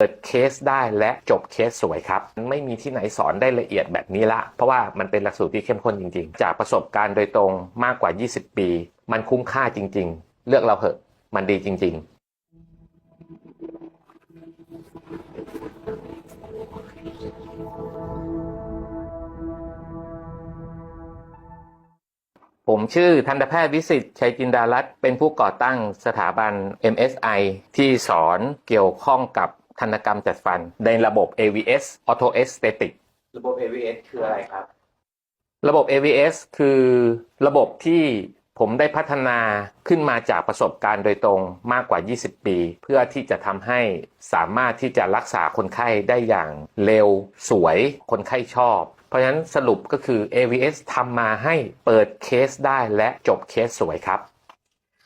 เปิดเคสได้และจบเคสสวยครับไม่มีที่ไหนสอนได้ละเอียดแบบนี้ละ เพราะว่ามันเป็นหลักสูตรที่เข้มข้นจริงๆ จากประสบการณ์โดยตรงมากกว่า 20 ปี มันคุ้มค่าจริงๆ เลือกเราเถอะมันดีจริง ๆผมชื่อทันตแพทย์วิสิตชัยจินดารัตน์เป็นผู้ก่อตั้งสถาบัน MSI ที่สอนเกี่ยวข้องกับ ทันตกรรมจัดฟันในระบบ AVS Auto Aesthetic ระบบ AVS คืออะไรครับ ระบบ AVS คือระบบที่ผมได้พัฒนาขึ้นมาจากประสบการณ์โดยตรงมากกว่า 20 ปี เพื่อที่จะทำให้สามารถที่จะรักษาคนไข้ได้อย่างเร็วสวยคนไข้ชอบ เพราะฉะนั้นสรุปก็คือ AVS ทำมาให้เปิดเคสได้และจบเคสสวยครับ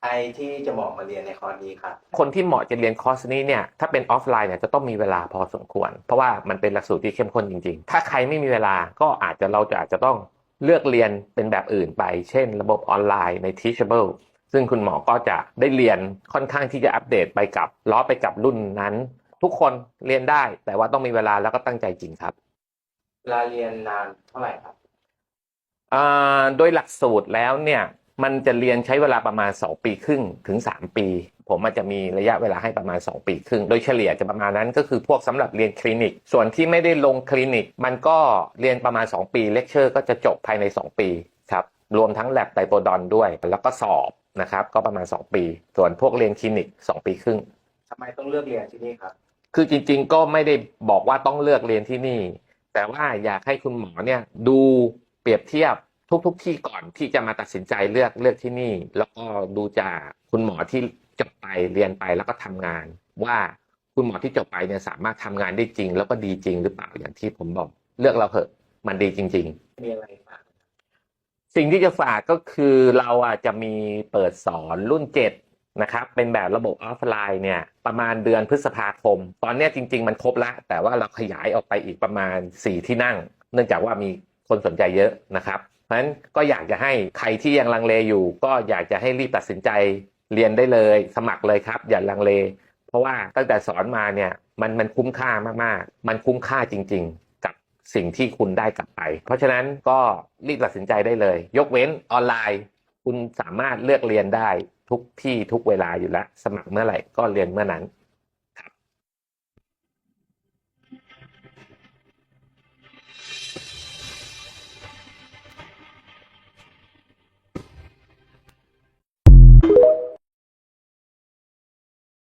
ใครที่จะเหมาะมาเรียนในคอร์สนี้ครับ คนที่เหมาะจะเรียนคอร์สนี้เนี่ยถ้าเป็นออฟไลน์เนี่ยจะต้องมีเวลาพอสมควร เพราะว่ามันเป็นหลักสูตรที่เข้มข้นจริงๆ ถ้าใครไม่มีเวลาก็อาจจะเราจะอาจจะต้องเลือกเรียนเป็นแบบอื่นไป เช่น ระบบออนไลน์ใน Teachable ซึ่งคุณหมอก็จะได้เรียนค่อนข้างที่จะอัปเดตไปกับล้อไปกับรุ่นนั้น ทุกคนเรียนได้แต่ว่าต้องมีเวลาแล้วก็ตั้งใจจริงครับเวลาเรียนนานเท่าไหร่ครับอ่าโดยหลักสูตรแล้วเนี่ย มันจะเรียนใช้เวลาประมาณ 2 ปีครึ่งถึง 3 ปี ผมมันจะมีระยะเวลาให้ประมาณ 2 ปีครึ่ง โดยเฉลี่ยจะประมาณนั้นก็คือพวกสำหรับเรียนคลินิก ส่วนที่ไม่ได้ลงคลินิก มันก็เรียนประมาณ 2 ปีเลคเชอร์ก็จะจบภายใน 2 ปีครับรวมทั้งแลบไตโปดอนด้วย แล้วก็สอบนะครับก็ประมาณ 2 ปี ส่วนพวกเรียนคลินิก 2 ปีครึ่งทำไมต้องเลือกเรียนที่นี่ครับคือจริง ๆ ก็ไม่ได้บอกว่าต้องเลือกเรียนที่นี่ แต่ว่าอยากให้คุณหมอเนี่ยดูเปรียบเทียบ ทุกๆที่ก่อนที่จะมาตัดสินใจเลือกเลือกที่นี่ แล้วก็ดูจากคุณหมอที่จบไปเรียนไปแล้วก็ทำงาน ว่าคุณหมอที่จบไปเนี่ยสามารถทำงานได้จริง แล้วก็ดีจริงหรือเปล่าอย่างที่ผมบอกเลือกเราเถอะมันดีจริง ๆ มีอะไรฝากสิ่งที่จะฝากก็คือเราอาจจะมีเปิดสอนรุ่น7นะครับเป็นแบบระบบออฟไลน์เนี่ยประมาณเดือนพฤษภาคม ตอนเนี้ยจริง ๆ มันครบแล้วแต่ว่าเราขยายออกไปอีกประมาณ 4 ที่นั่ง เนื่องจากว่ามีคนสนใจเยอะนะครับเพ ราะฉะนั้นก็อยากจะให้ใครที่ยังลังเลอยู่ ก็อยากจะให้รีบตัดสินใจเรียนได้เลย สมัครเลยครับ อย่าลังเล เพราะว่าตั้งแต่สอนมาเนี่ยมันมันคุ้มค่ามากๆ มันคุ้มค่าจริง ๆ กับสิ่งที่คุณได้กลับไป เพราะฉะนั้นก็รีบตัดสินใจได้เลย ยกเว้นออนไลน์ คุณสามารถเลือกเรียนได้ทุกที่ทุกเวลาอยู่แล้ว สมัครเมื่อไหร่ก็เรียนเมื่อนั้น